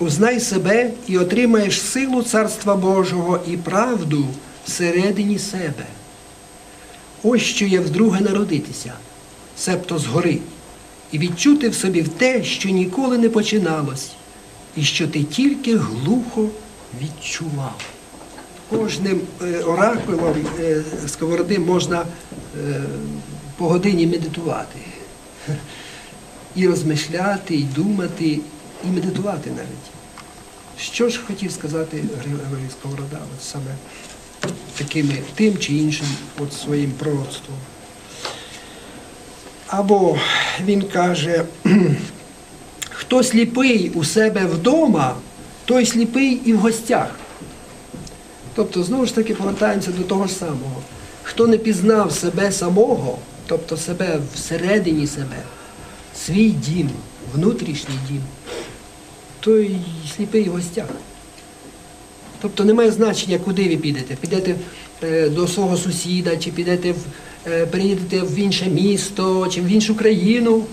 Узнай себе і отримаєш силу Царства Божого і правду всередині себе. Ось що є вдруге народитися, себто згори, і відчути в собі в те, що ніколи не починалось, і що ти тільки глухо відчував. Кожним е, оракулом е, сковороди можна е, по годині медитувати. І розмишляти, і думати, і медитувати навіть. Що ж хотів сказати Григорій Сковорода, от саме такими тим чи іншим от своїм пророцтвом. Або він каже, хто сліпий у себе вдома, той сліпий і в гостях. Тобто, знову ж таки, повертаємося до того ж самого. Хто не пізнав себе самого, тобто себе всередині себе, свій дім, внутрішній дім, той сліпий в гостях. Тобто немає значення, куди ви підете. Підете е, до свого сусіда, чи підете в, е, переїдете в інше місто, чи в іншу країну.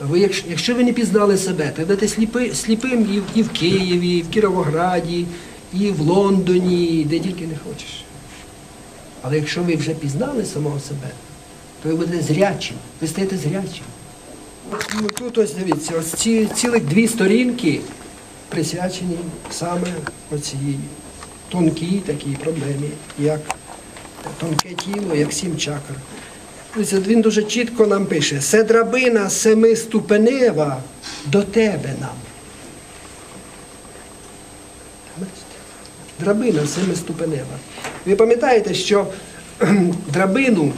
Ви, якщо ви не пізнали себе, то будете сліпи, сліпим і, в- і в Києві, і в Кіровограді, і в Лондоні, де тільки не хочеш. Але якщо ви вже пізнали самого себе, то ви будете зрячим, ви стаєте зрячим. Ну, тут ось дивіться, ось ці цілих дві сторінки присвячені саме оцій тонкій такій проблемі, як тонке тіло, як сім чакр. Він дуже чітко нам пише: «Се драбина семиступенева до тебе нам. Драбина семиступенева. Ви пам'ятаєте, що драбину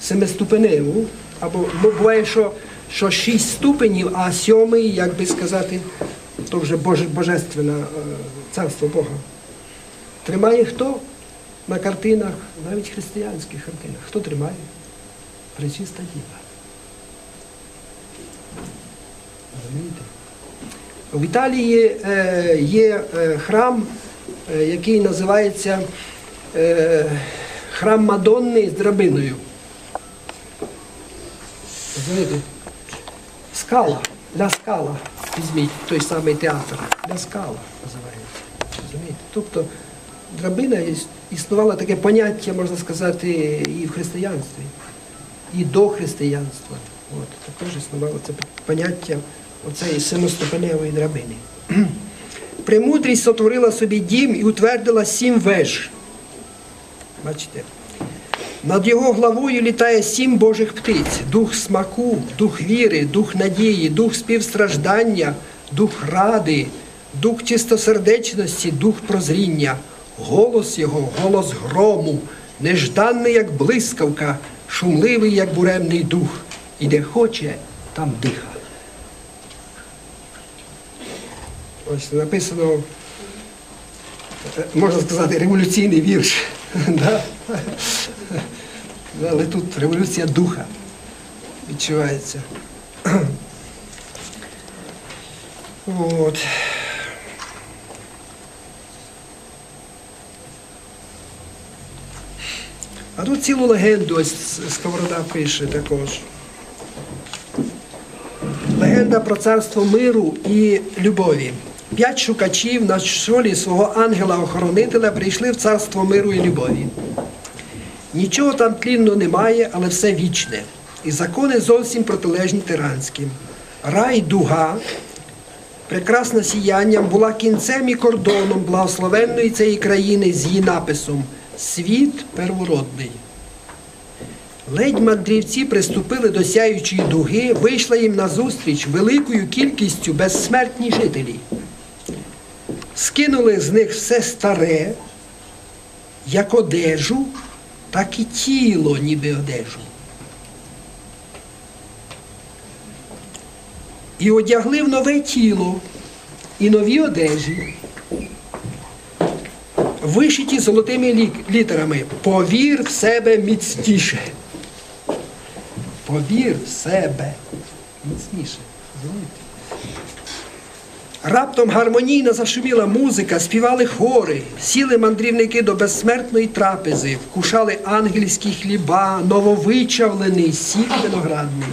семиступеневу, або буває, що, що шість ступенів, а сьомий, як би сказати, то вже боже, божественне царство Бога. Тримає хто на картинах, навіть християнських картинах? Хто тримає? Пречиста діва. Розумієте? В Італії е, є е, храм, е, який називається храм Мадонни з драбиною. Розумієте? Скала, ля скала. Візьміть той самий театр. Ля скала називається. Розумієте? Тобто драбина іс- існувало таке поняття, можна сказати, і в християнстві, і до християнства. От, також існувало це поняття оцеї семиступеневої драбини. Премудрість сотворила собі дім і утвердила сім веж. Бачите? Над його главою літає сім Божих птиць: дух смаку, дух віри, дух надії, дух співстраждання, дух ради, дух чистосердечності, дух прозріння, голос його, голос грому, нежданний, як блискавка, шумливий, як буремний дух, і де хоче, там диха. Ось написано, е, можна сказати, революційний вірш. Але тут революція духа відчувається. От. А тут цілу легенду ось Сковорода пише також. Легенда про царство миру і любові. П'ять шукачів на чолі свого ангела-охоронителя прийшли в царство миру і любові. Нічого там тлінно немає, але все вічне. І закони зовсім протилежні тиранським. Рай дуга, прекрасна сіянням, була кінцем і кордоном благословенної цієї країни з її написом Світ первородний. Ледь мандрівці приступили до сяючої дуги, вийшла їм назустріч великою кількістю безсмертні жителі. Скинули з них все старе, як одежу, так і тіло, ніби одежу. І одягли в нове тіло і нові одежі, вишиті золотими літерами Повір в себе міцніше. Повір в себе міцніше. Розумієте? Раптом гармонійно зашуміла музика, співали хори, сіли мандрівники до безсмертної трапези, вкушали ангельські хліба, нововичавлений сік виноградний.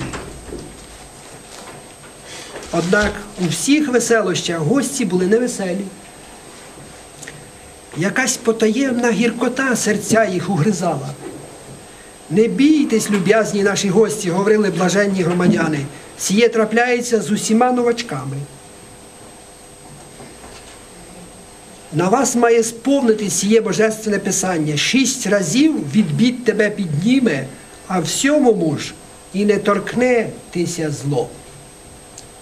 Однак у всіх веселощах гості були невеселі. Якась потаємна гіркота серця їх угризала. Не бійтесь, люб'язні наші гості, говорили блаженні громадяни. Сіє трапляється з усіма новачками. На вас має сповнити сіє божественне писання. Шість разів відбід тебе підніме, а в сьомому ж і не торкне тися зло.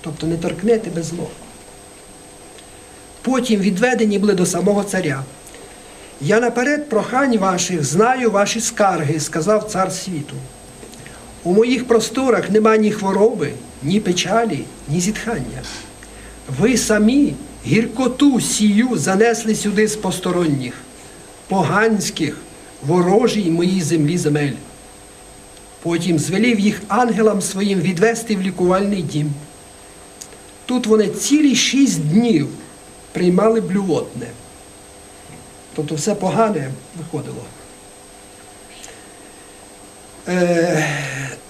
Тобто не торкне тебе зло. Потім відведені були до самого царя. Я наперед прохань ваших знаю ваші скарги, сказав цар світу. У моїх просторах нема ні хвороби, ні печалі, ні зітхання. Ви самі гіркоту сію занесли сюди з посторонніх, поганських, ворожій моїй землі земель. Потім звелів їх ангелам своїм відвести в лікувальний дім. Тут вони цілі шість днів приймали блювотне. Тобто все погане виходило. Е,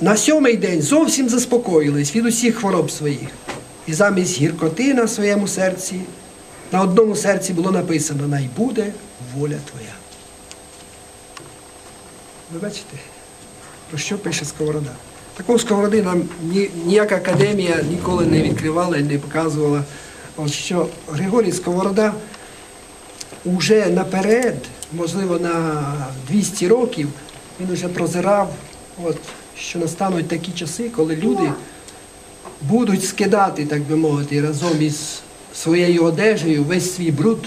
на сьомий день зовсім заспокоїлись від усіх хвороб своїх. І замість гіркоти на своєму серці, на одному серці було написано Най буде воля твоя. Ви бачите, про що пише Сковорода? Такого сковороди нам ні, ніяка академія ніколи не відкривала і не показувала. От що Григорій Сковорода уже наперед, можливо, на 200 років, він уже прозирав, от, що настануть такі часи, коли люди будуть скидати, так би мовити, разом із своєю одежею весь свій бруд,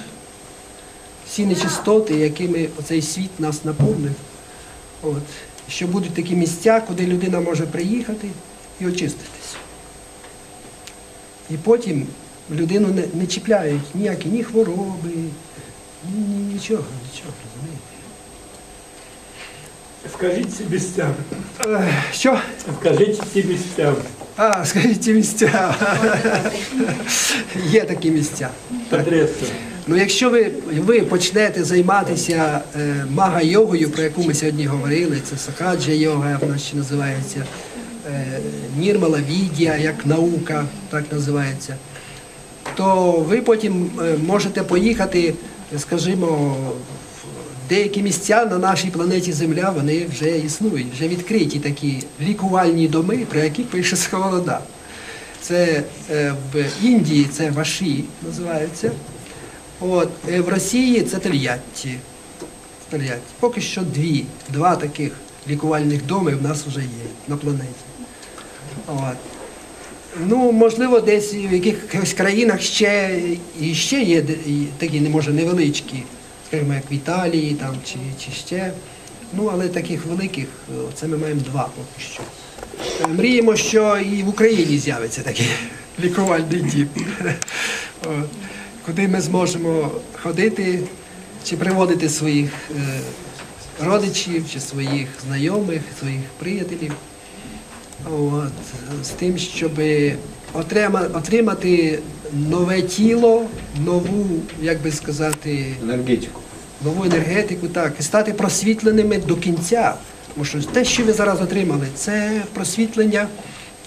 всі нечистоти, якими оцей світ нас наповнив. От. Що будуть такі місця, куди людина може приїхати і очиститись. І потім людину не, не чіпляють ніякі ні хвороби, ні, ні, нічого, нічого, розумієте. Скажіть ці місця. Е, Що? Скажіть ці місця. А, скажіть місця. Є такі місця. Ну, якщо ви, ви почнете займатися е, мага-йогою, про яку ми сьогодні говорили, це сакаджа йога, вона ще називається, е, нірмала відія, як наука, так називається, то ви потім е, можете поїхати, скажімо, деякі місця на нашій планеті Земля, вони вже існують, вже відкриті такі лікувальні доми, про які пише Сковорода. Це е, в Індії це ваші називаються. От, е, в Росії це Тольятті. Тольятті. Поки що дві, два таких лікувальних доми в нас вже є на планеті. От. Ну, можливо, десь в якихось країнах ще, і ще є такі, може, невеличкі, скажімо, як в Італії там, чи, чи ще. Ну, але таких великих, е, це ми маємо два поки що. Е, Мріємо, що і в Україні з'явиться такий лікувальний дім. Куди ми зможемо ходити чи приводити своїх е, родичів, чи своїх знайомих, своїх приятелів. От, з тим, щоб отримати нове тіло, нову, як би сказати, енергетику. Нову енергетику, так, і стати просвітленими до кінця. Тому що те, що ви зараз отримали, це просвітлення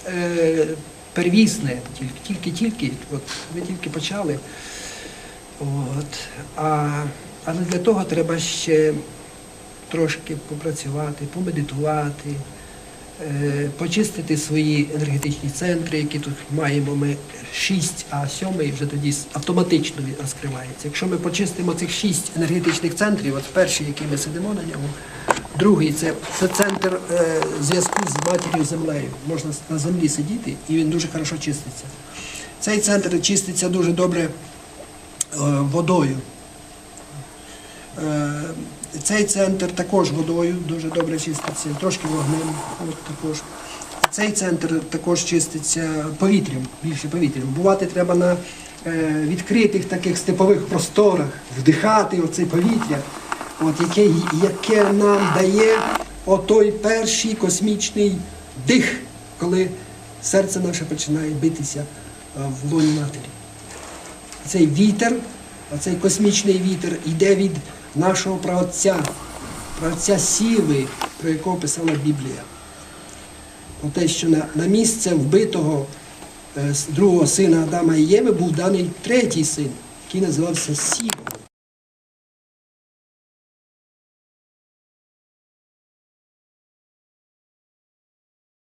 е, первісне, тільки, тільки, от ви тільки почали. От. А, але для того треба ще трошки попрацювати, помедитувати, почистити свої енергетичні центри, які тут маємо ми шість, а сьомий вже тоді автоматично розкривається. Якщо ми почистимо цих шість енергетичних центрів, от перший, який ми сидимо на ньому, другий це, це центр е, зв'язку з матір'ю землею. Можна на землі сидіти, і він дуже хорошо чиститься. Цей центр чиститься дуже добре е, водою. Е, Цей центр також водою дуже добре чиститься, трошки вогнем от також. Цей центр також чиститься повітрям, більше повітрям. Бувати треба на е, відкритих таких степових просторах, вдихати оце повітря, от, яке, яке нам дає отой перший космічний дих, коли серце наше починає битися е, в лоні матері цей вітер, оцей космічний вітер йде від нашого праотця, праотця Сіви, про якого писала Біблія. Про те, що на, на місце вбитого е, другого сина Адама і Єви був даний третій син, який називався Сім.